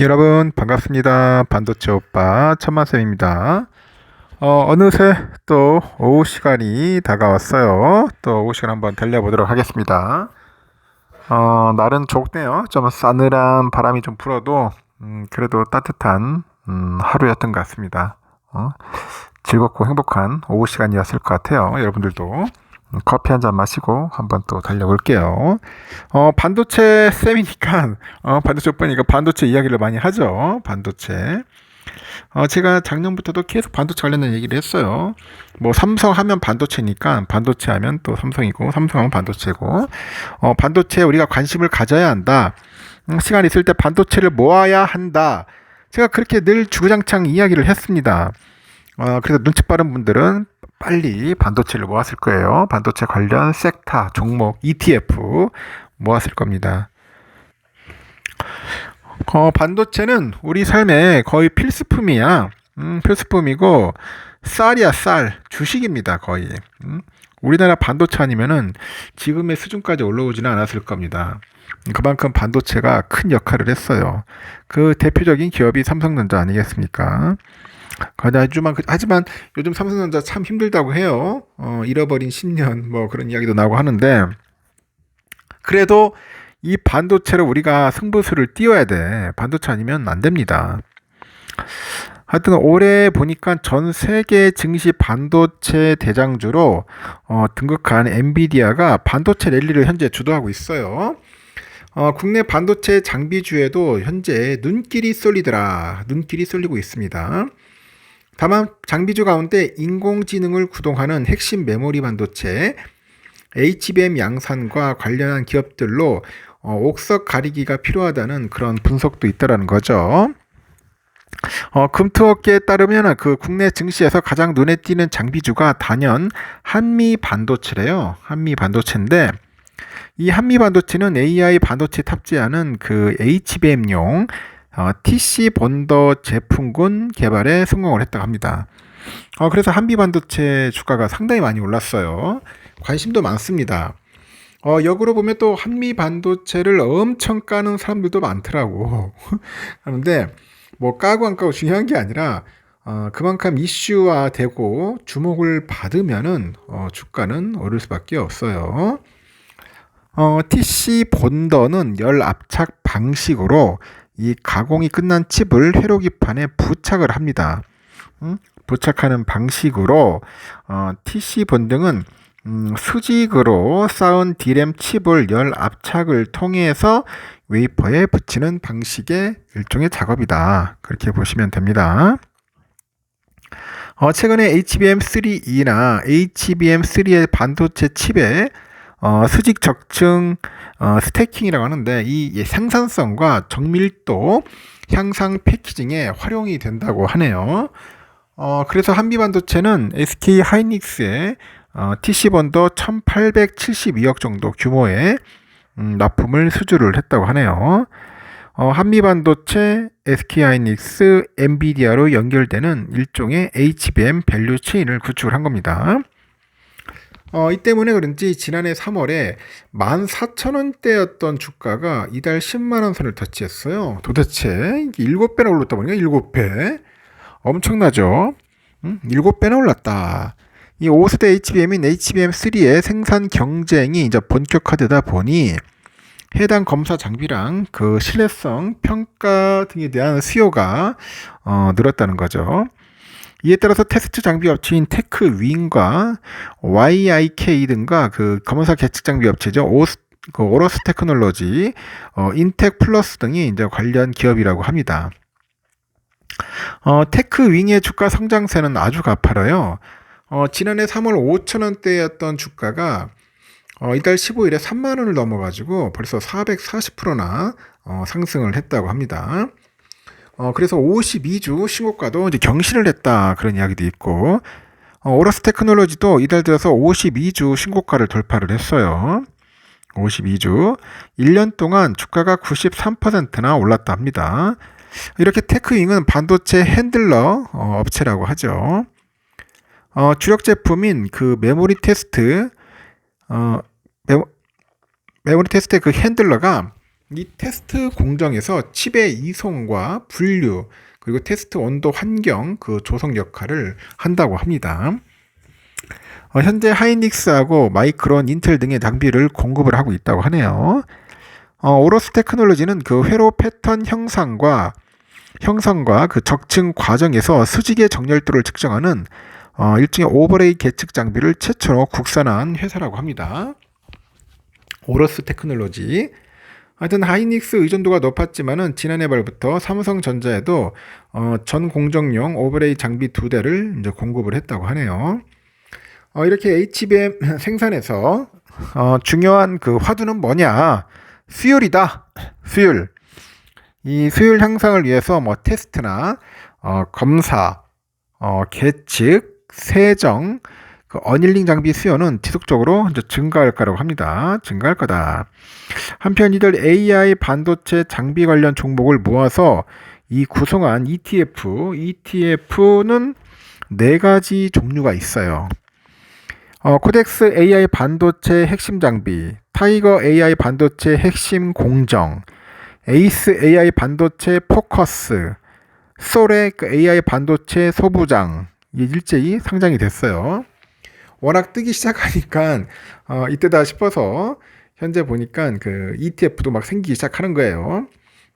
여러분 반갑습니다. 반도체 오빠 천만쌤입니다. 어, 어느새 또 오후 시간이 다가왔어요. 또 오후 시간 한번 달려보도록 하겠습니다. 어, 날은 좋네요. 좀 싸늘한 바람이 좀 불어도 음, 그래도 따뜻한 음, 하루였던 것 같습니다. 어, 즐겁고 행복한 오후 시간이었을 것 같아요. 여러분들도. 음, 커피 한 잔 마시고 한번 또 달려볼게요. 어, 반도체 쌤이니까, 어, 반도체 오빠니까 반도체 이야기를 많이 하죠. 반도체. 어, 제가 작년부터도 계속 반도체 관련된 얘기를 했어요. 뭐, 삼성 하면 반도체니까, 반도체 하면 또 삼성이고, 삼성 하면 반도체고, 어, 반도체에 우리가 관심을 가져야 한다. 음, 시간 있을 때 반도체를 모아야 한다. 제가 그렇게 늘 주구장창 이야기를 했습니다. 어, 그래서 눈치 빠른 분들은 빨리 반도체를 모았을 거예요. 반도체 관련 섹타, 종목, ETF 모았을 겁니다. 어, 반도체는 우리 삶에 거의 필수품이야. 음, 필수품이고 쌀이야 쌀, 주식입니다 거의. 음? 우리나라 반도체 아니면은 지금의 수준까지 올라오지는 않았을 겁니다. 그만큼 반도체가 큰 역할을 했어요. 그 대표적인 기업이 삼성전자 아니겠습니까? 하지만, 하지만 요즘 삼성전자 참 힘들다고 해요. 어, 잃어버린 10년 뭐 그런 이야기도 나오고 하는데 그래도 이 반도체로 우리가 승부수를 띄워야 돼. 반도체 아니면 안 됩니다. 하여튼 올해 보니까 전 세계 증시 반도체 대장주로 어, 등극한 엔비디아가 반도체 랠리를 현재 주도하고 있어요. 어, 국내 반도체 장비주에도 현재 눈길이 쏠리더라. 눈길이 쏠리고 있습니다. 다만 장비주 가운데 인공지능을 구동하는 핵심 메모리 반도체 HBM 양산과 관련한 기업들로 어, 옥석 가리기가 필요하다는 그런 분석도 있다라는 거죠. 어, 금투업계에 따르면 그 국내 증시에서 가장 눈에 띄는 장비주가 단연 한미 반도체래요. 한미 반도체인데 이 한미 반도체는 AI 반도체 탑재하는 그 HBM용 어, TC 본더 제품군 개발에 성공을 했다고 합니다. 어, 그래서 한미 반도체 주가가 상당히 많이 올랐어요. 관심도 많습니다. 어, 역으로 보면 또 한미 반도체를 엄청 까는 사람들도 많더라고. 하는데, 뭐, 까고 안 까고 중요한 게 아니라, 어, 그만큼 이슈화 되고 주목을 받으면은, 어, 주가는 오를 수밖에 없어요. 어, TC 본더는 열 압착 방식으로 이 가공이 끝난 칩을 회로기판에 부착을 합니다. 음? 부착하는 방식으로 어, TC 본등은 음, 수직으로 쌓은 D램 칩을 열 압착을 통해서 웨이퍼에 붙이는 방식의 일종의 작업이다. 그렇게 보시면 됩니다. 어, 최근에 HBM3E나 HBM3의 반도체 칩에 어, 수직 적층 어, 스태킹이라고 하는데 이 생산성과 정밀도 향상 패키징에 활용이 된다고 하네요. 어, 그래서 한미반도체는 SK 하이닉스의 어, TC 번더 1872억 정도 규모의 음, 납품을 수주를 했다고 하네요. 어, 한미반도체, SK하이닉스, 엔비디아로 연결되는 일종의 HBM 밸류 체인을 구축을 한 겁니다. 어, 이 때문에 그런지 지난해 3월에 14,000원대였던 주가가 이달 10만원 선을 터치했어요. 도대체 7배나 올랐다 보니까 7배. 엄청나죠? 음, 7배나 올랐다. 이 5세대 HBM인 HBM3의 생산 경쟁이 이제 본격화되다 보니 해당 검사 장비랑 그 신뢰성 평가 등에 대한 수요가 어, 늘었다는 거죠. 이에 따라서 테스트 장비 업체인 테크 윈과 YIK 등과 그 검사 계측 장비 업체죠. 오스, 그 오러스 테크놀로지, 어, 인텍 플러스 등이 이제 관련 기업이라고 합니다. 어, 테크 윙의 주가 성장세는 아주 가파라요. 어, 지난해 3월 5천원대였던 주가가 어, 이달 15일에 3만원을 넘어가지고 벌써 440%나 어, 상승을 했다고 합니다. 어, 그래서 52주 신고가도 이제 경신을 했다 그런 이야기도 있고 어, 오러스 테크놀로지도 이달 들어서 52주 신고가를 돌파를 했어요. 52주 1년 동안 주가가 93%나 올랐다 합니다. 이렇게 테크윙은 반도체 핸들러 어, 업체라고 하죠. 어, 주력 제품인 그 메모리 테스트 어, 메모, 메모리 테스트의 그 핸들러가 이 테스트 공정에서 칩의 이송과 분류 그리고 테스트 온도 환경 그 조성 역할을 한다고 합니다. 어, 현재 하이닉스하고 마이크론, 인텔 등의 장비를 공급을 하고 있다고 하네요. 어, 오로스 테크놀로지는 그 회로 패턴 형상과 형성과 그 적층 과정에서 수직의 정렬도를 측정하는 어, 일종의 오버레이 계측 장비를 최초로 국산한 회사라고 합니다. 오로스 테크놀로지. 하여튼 하이닉스 의존도가 높았지만은 지난해 말부터 삼성전자에도 어, 전 공정용 오버레이 장비 두 대를 이제 공급을 했다고 하네요. 어, 이렇게 HBM 생산에서 어, 중요한 그 화두는 뭐냐? 수율이다. 수율. 이 수율 향상을 위해서 뭐 테스트나 어, 검사, 어, 계측, 세정, 그 어닐링 장비 수요는 지속적으로 증가할 거라고 합니다. 증가할 거다. 한편 이들 AI 반도체 장비 관련 종목을 모아서 이 구성한 ETF, ETF는 네 가지 종류가 있어요. 어, 코덱스 AI 반도체 핵심 장비, 타이거 AI 반도체 핵심 공정, 에이스 AI 반도체 포커스, 솔의 그 AI 반도체 소부장 일제히 상장이 됐어요. 워낙 뜨기 시작하니까 어, 이때다 싶어서 현재 보니까 그 ETF도 막 생기기 시작하는 거예요.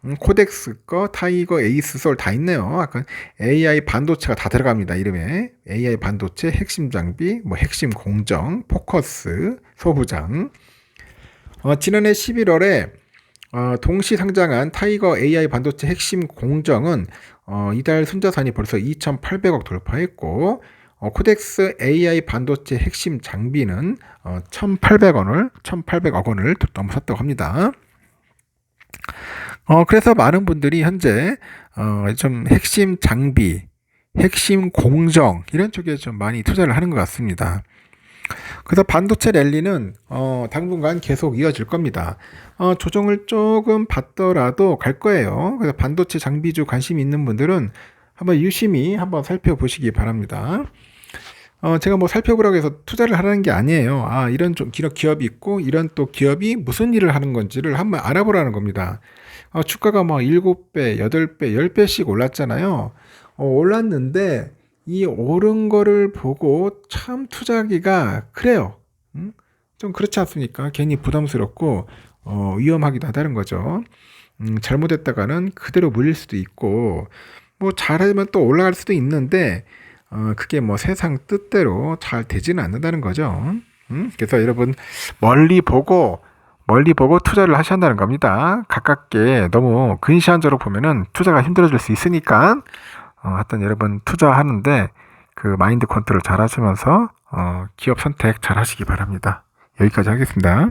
음, 코덱스 거, 타이거, 에이스, 솔 다 있네요. 아까 AI 반도체가 다 들어갑니다. 이름에 AI 반도체 핵심 장비, 뭐 핵심 공정, 포커스, 소부장. 어, 지난해 11월에 어, 동시 상장한 타이거 AI 반도체 핵심 공정은 어, 이달 순자산이 벌써 2,800억 돌파했고 어, 코덱스 AI 반도체 핵심 장비는 어, 1,800원을 1,800억 원을 넘었다고 합니다. 어, 그래서 많은 분들이 현재 어, 좀 핵심 장비, 핵심 공정 이런 쪽에 좀 많이 투자를 하는 것 같습니다. 그래서 반도체 랠리는 어, 당분간 계속 이어질 겁니다. 어, 조정을 조금 받더라도 갈 거예요. 그래서 반도체 장비주 관심 있는 분들은 한번 유심히 한번 살펴보시기 바랍니다. 어, 제가 뭐 살펴보라고 해서 투자를 하라는 게 아니에요. 아, 이런 좀 기업이 있고, 이런 또 기업이 무슨 일을 하는 건지를 한번 알아보라는 겁니다. 어, 주가가 막 7배, 8배, 10배씩 올랐잖아요. 어, 올랐는데, 이 오른 거를 보고 참 투자하기가 그래요. 음? 좀 그렇지 않습니까? 괜히 부담스럽고, 어, 위험하기도 하다는 거죠. 음, 잘못했다가는 그대로 물릴 수도 있고, 뭐 잘하면 또 올라갈 수도 있는데, 어, 그게 뭐 세상 뜻대로 잘 되지는 않는다는 거죠. 음? 그래서 여러분 멀리 보고 멀리 보고 투자를 하셔야 한다는 겁니다. 가깝게 너무 근시안적으로 보면은 투자가 힘들어질 수 있으니까 어, 하여튼 여러분 투자하는데 그 마인드 컨트롤 잘 하시면서 어, 기업 선택 잘 하시기 바랍니다. 여기까지 하겠습니다.